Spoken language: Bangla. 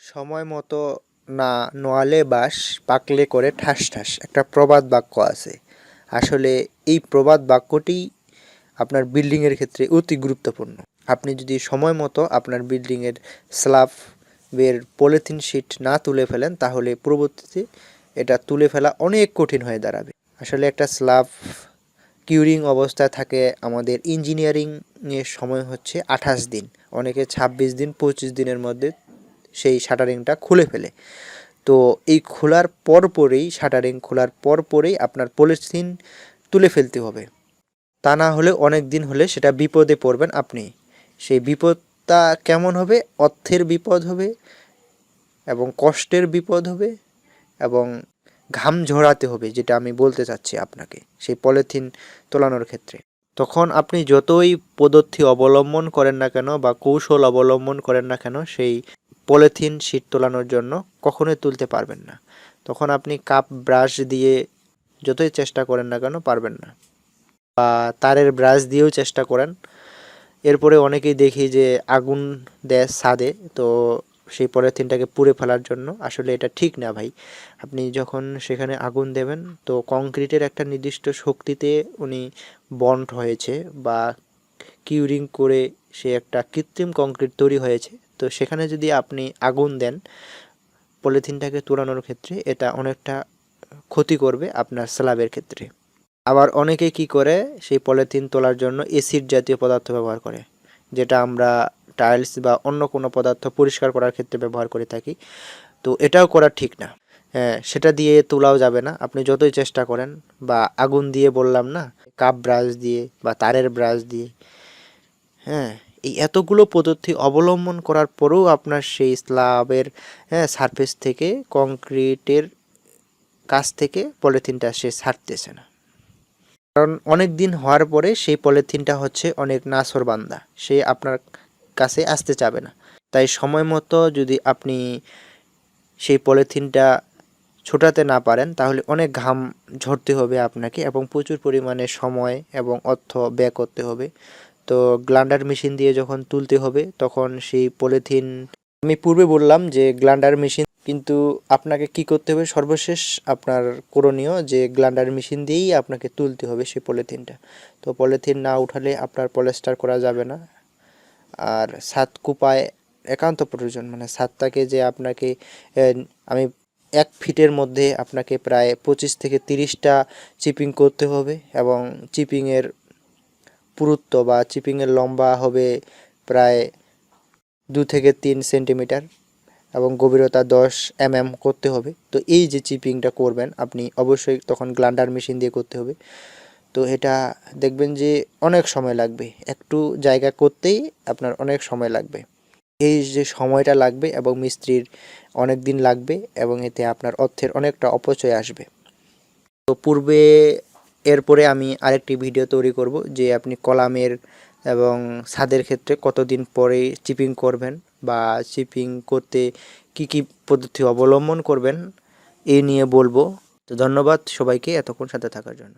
সময় মতো না নোয়ালে বাস, পাকলে করে ঠাস ঠাস। একটা প্রবাদ বাক্য আছে। আসলে এই প্রবাদ বাক্যটি আপনার বিল্ডিংয়ের ক্ষেত্রে অতি গুরুত্বপূর্ণ। আপনি যদি সময় মতো আপনার বিল্ডিংয়ের স্ল্যাবের পলিথিন শিট না তুলে ফেলেন, তাহলে পরবর্তীতে এটা তুলে ফেলা অনেক কঠিন হয়ে দাঁড়াবে। আসলে একটা স্ল্যাব কিউরিং অবস্থায় থাকে আমাদের ইঞ্জিনিয়ারিং এর সময় হচ্ছে আঠাশ দিন। অনেকে ছাব্বিশ দিন, পঁচিশ দিনের মধ্যে সেই শাটারিংটা খুলে ফেলে। তো এই খোলার পর পরেই, শাটারিং খোলার পর পরেই আপনার পলিথিন তুলে ফেলতে হবে। তা না হলে অনেক দিন হলে সেটা বিপদে পড়বেন আপনি। সেই বিপদটা কেমন হবে? অর্থের বিপদ হবে এবং কষ্টের বিপদ হবে এবং ঘাম ঝরাতে হবে, যেটা আমি বলতে চাচ্ছি আপনাকে, সেই পলিথিন তোলানোর ক্ষেত্রে। তখন আপনি যতই পদ্ধতি অবলম্বন করেন না কেন বা কৌশল অবলম্বন করেন না কেন, সেই পলিথিন শীট তোলানোর জন্য কখনোই তুলতে পারবেন না। তখন আপনি কাপ, ব্রাশ দিয়ে যতই চেষ্টা করেন না কেন পারবেন না। বা তারের ব্রাশ দিয়েও চেষ্টা করেন। এরপরে অনেকেই দেখি যে আগুন দেয় ছাদে, তো সেই পলিথিনটাকে পুড়ে ফেলার জন্য। আসলে এটা ঠিক না ভাই। আপনি যখন সেখানে আগুন দেবেন, তো কংক্রিটের একটা নির্দিষ্ট শক্তিতে উনি বন্ড হয়েছে বা কিউরিং করে সে একটা কৃত্রিম কংক্রিট তৈরি হয়েছে। তো সেখানে যদি আপনি আগুন দেন, পলিথিনটাকে তোলানোর ক্ষেত্রে এটা অনেকটা ক্ষতি করবে আপনার স্ল্যাবের ক্ষেত্রে। আবার অনেকে কি করে, সেই পলিথিন তোলার জন্য এসিড জাতীয় পদার্থ ব্যবহার করে, যেটা আমরা টাইলস বা অন্য কোনো পদার্থ পরিষ্কার করার ক্ষেত্রে ব্যবহার করে থাকি। তো এটাও করা ঠিক না। হ্যাঁ সেটা দিয়ে তোলাও যাবে না। আপনি যতই চেষ্টা করেন, বা আগুন দিয়ে বললাম না, কাপ ব্রাশ দিয়ে বা তারের ব্রাশ দিয়ে হ্যাঁ এই এতগুলো পদ্ধতি অবলম্বন করার পরেও আপনার সেই স্ল্যাবের হ্যাঁ সারফেস থেকে কংক্রিটের কাছ থেকে পলিথিনটা সে ছাড়তেছে না। কারণ অনেক দিন হওয়ার পরে সেই পলিথিনটা হচ্ছে অনেক নাসর বান্দা। সে আপনার কাছে আসতে চাবে না। তাই সময় মতো যদি আপনি সেই পলিথিনটা ছোটাতে না পারেন, তাহলে অনেক ঘাম ঝরতে হবে আপনাকে এবং প্রচুর পরিমাণে সময় এবং অর্থ ব্যয় করতে হবে। তো গ্লান্ডার মেশিন দিয়ে যখন তুলতে হবে, তখন সেই পলিথিন, আমি পূর্বে বললাম যে গ্লান্ডার মেশিন, কিন্তু আপনাকে কি করতে হবে? সর্বশেষ আপনার করণীয় যে গ্লান্ডার মেশিন দিয়েই আপনাকে তুলতে হবে সেই পলিথিনটা। তো পলিথিন না উঠালে আপনার পলেস্টার করা যাবে না। আর সাত কুপায় একান্ত প্রয়োজন মানে সাতটাকে যে আপনাকে আমি এক ফিটের মধ্যে আপনাকে প্রায় পঁচিশ থেকে তিরিশটা চিপিং করতে হবে এবং চিপিংয়ের পুরুত্ব বা চিপিংয়ের লম্বা হবে প্রায় দু থেকে তিন সেন্টিমিটার এবং গভীরতা দশ এম এম করতে হবে। তো এই যে চিপিংটা করবেন আপনি, অবশ্যই তখন গ্লান্ডার মেশিন দিয়ে করতে হবে। তো এটা দেখবেন যে অনেক সময় লাগবে। একটু জায়গা করতেই আপনার অনেক সময় লাগবে। এই যে সময়টা লাগবে এবং মিস্ত্রির অনেক দিন লাগবে এবং এতে আপনার অর্থের অনেকটা অপচয় আসবে। তো পূর্বে এরপরে আমি আরেকটি ভিডিও তৈরি করব যে আপনি কলামের এবং ছাদের ক্ষেত্রে কতদিন পরে চিপিং করবেন বা চিপিং করতে কি কি পদ্ধতি অবলম্বন করবেন, এ নিয়ে বলব। তো ধন্যবাদ সবাইকে এতক্ষণ সাথে থাকার জন্য।